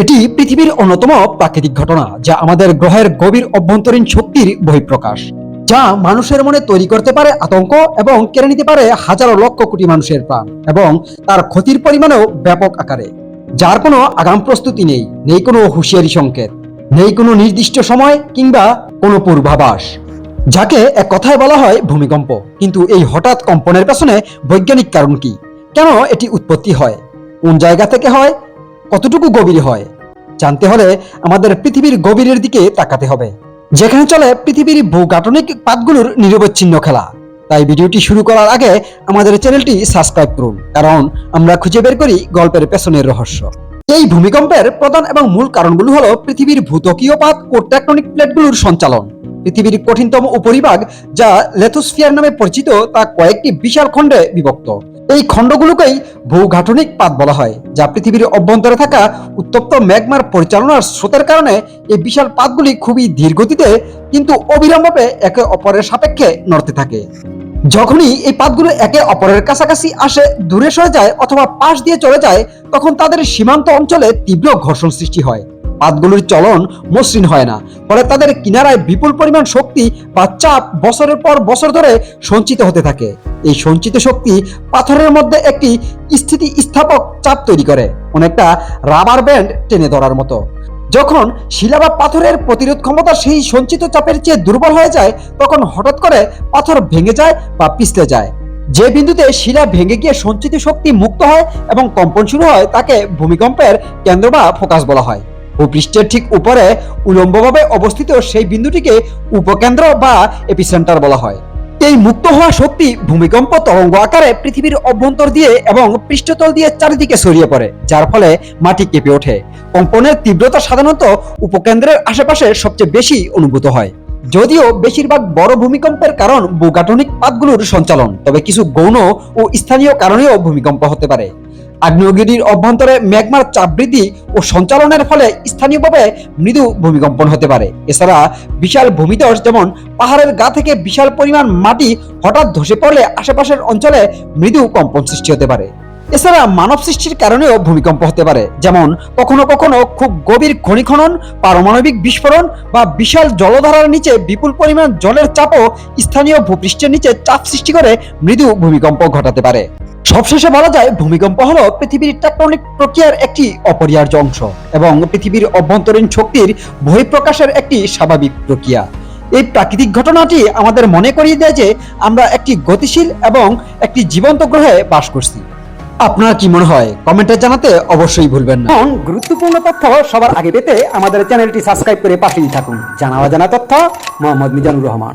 এটি পৃথিবীর অন্যতম প্রাকৃতিক ঘটনা, যা আমাদের গ্রহের গভীর অভ্যন্তরীণ শক্তির বহিঃপ্রকাশ, যা মানুষের মনে তৈরি করতে পারে আতঙ্ক এবং কেড়ে নিতে পারে হাজারো লক্ষ কোটি মানুষের প্রাণ এবং তার ক্ষতির পরিমাণও ব্যাপক আকারে। যার কোনো আগাম প্রস্তুতি নেই নেই কোনো হুঁশিয়ারি সংকেত, নেই কোনো নির্দিষ্ট সময় কিংবা কোনো পূর্বাভাস, যাকে এক কথায় বলা হয় ভূমিকম্প। কিন্তু এই হঠাৎ কম্পনের পেছনে বৈজ্ঞানিক কারণ কি? কেন এটি উৎপত্তি হয়? কোন জায়গা থেকে হয়? কতটুকু গভীর হয়, জানতে হলে আমাদের পৃথিবীর গভীরের দিকে তাকাতে হবে। যেখানে চলে পৃথিবীর ভূগাঠনিক পাতগুলোর নিরবচ্ছিন্ন খেলা। তাই ভিডিওটি শুরু করার আগে আমাদের চ্যানেলটি সাবস্ক্রাইব করুন, কারণ আমরা খুঁজে বের করি গল্পের পেছনের রহস্য। এই ভূমিকম্পের প্রধান এবং মূল কারণগুলো হলো পৃথিবীর ভূতকীয় পাত ও টেকটনিক প্লেটগুলোর সঞ্চালন। পৃথিবীর কঠিনতম উপরিভাগ, যা লেথোস্ফিয়ার নামে পরিচিত, তা কয়েকটি বিশাল খণ্ডে বিভক্ত। এই খণ্ডগুলোকেই ভূগাঠনিক পাত বলা হয়, যা পৃথিবীর অভ্যন্তরে থাকা উত্তপ্ত ম্যাগমার পরিচালনার স্রোতের কারণে এই বিশাল পাতগুলি খুবই ধীর গতিতে কিন্তু অবিলম্বে একে অপরের সাপেক্ষে নড়তে থাকে। যখনই এই পাতগুলো একে অপরের কাছাকাছি আসে, দূরে সরে যায় অথবা পাশ দিয়ে চলে যায়, তখন তাদের সীমান্ত অঞ্চলে তীব্র ঘর্ষণ সৃষ্টি হয়। পাতগুলোর চলন মসৃণ হয় না। ফলে তাদের কিনারায় বিপুল পরিমাণ শক্তি বা চাপ বছরের পর বছর ধরে সঞ্চিত হতে থাকে। এই সঞ্চিত শক্তি পাথরের মধ্যে একটি স্থিতি স্থাপক চাপ তৈরি করে, অনেকটা রাবার ব্যান্ড টেনে ধরার মতো। যখন শিলা বা পাথরের প্রতিরোধ ক্ষমতা সেই সঞ্চিত চাপের চেয়ে দুর্বল হয়ে যায়, তখন হঠাৎ করে পাথর ভেঙে যায় বা পিছলে যায়। যে বিন্দুতে শিলা ভেঙে গিয়ে সঞ্চিত শক্তি মুক্ত হয় এবং কম্পন শুরু হয়, তাকে ভূমিকম্পের কেন্দ্র বা ফোকাস বলা হয়। ভূপৃষ্ঠের ঠিক উপরে উলম্বভাবে অবস্থিত সেই বিন্দুটিকে উপকেন্দ্র বা এপিসেন্টার বলা হয়। এই মুক্ত হওয়া শক্তি ভূমিকম্প তরঙ্গ আকারে পৃথিবীর অভ্যন্তর দিয়ে এবং পৃষ্ঠতল দিয়ে চারিদিকে ছড়িয়ে পড়ে, যার ফলে মাটি কেঁপে ওঠে। কম্পনের তীব্রতা সাধারণত উপকেন্দ্রের আশেপাশে সবচেয়ে বেশি অনুভূত হয়। যদিও বেশিরভাগ বড় ভূমিকম্পের কারণ ভূগাঠনিক পাতগুলোর সঞ্চালন, তবে কিছু গৌণ ও স্থানীয় কারণেও ভূমিকম্প হতে পারে। আগ্নেয়গিরির অভ্যন্তরে ম্যাগমার চাপ বৃদ্ধি ও সঞ্চালনের ফলে স্থানীয়ভাবে মৃদু ভূমিকম্পন হতে পারে। এছাড়া বিশাল ভূমিধস যেমন পাহাড়ের গা থেকে বিশাল পরিমাণ মাটি হঠাৎ ধসে পড়লে আশেপাশের অঞ্চলে মৃদু কম্পন সৃষ্টি হতে পারে। এছাড়া মানব সৃষ্টির কারণেও ভূমিকম্প হতে পারে, যেমন কখনো কখনো খুব গভীর খনি খনন পারমাণবিক বিস্ফোরণ বা বিশাল জলধারার নিচে বিপুল পরিমাণ জলের চাপও স্থানীয় ভূপৃষ্ঠের নিচে চাপ সৃষ্টি করে মৃদু ভূমিকম্প ঘটাতে পারে। সবশেষে বলা যায়, ভূমিকম্প হলো পৃথিবীর টেকটনিক প্রক্রিয়ার একটি অপরিহার্য অংশ এবং পৃথিবীর অভ্যন্তরীণ শক্তির বহিঃপ্রকাশের একটি স্বাভাবিক প্রক্রিয়া। এই প্রাকৃতিক ঘটনাটি আমাদের মনে করিয়ে দেয় যে, আমরা একটি গতিশীল এবং একটি জীবন্ত গ্রহে বাস করছি। আপনার কি মনে হয়? কমেন্টে জানাতে অবশ্যই ভুলবেন না। এমন গুরুত্বপূর্ণ তথ্য সবার আগে পেতে আমাদের চ্যানেলটি সাবস্ক্রাইব করে পাশেই থাকুন। জানা অজানা তথ্য, মোহাম্মদ মিজানুর রহমান।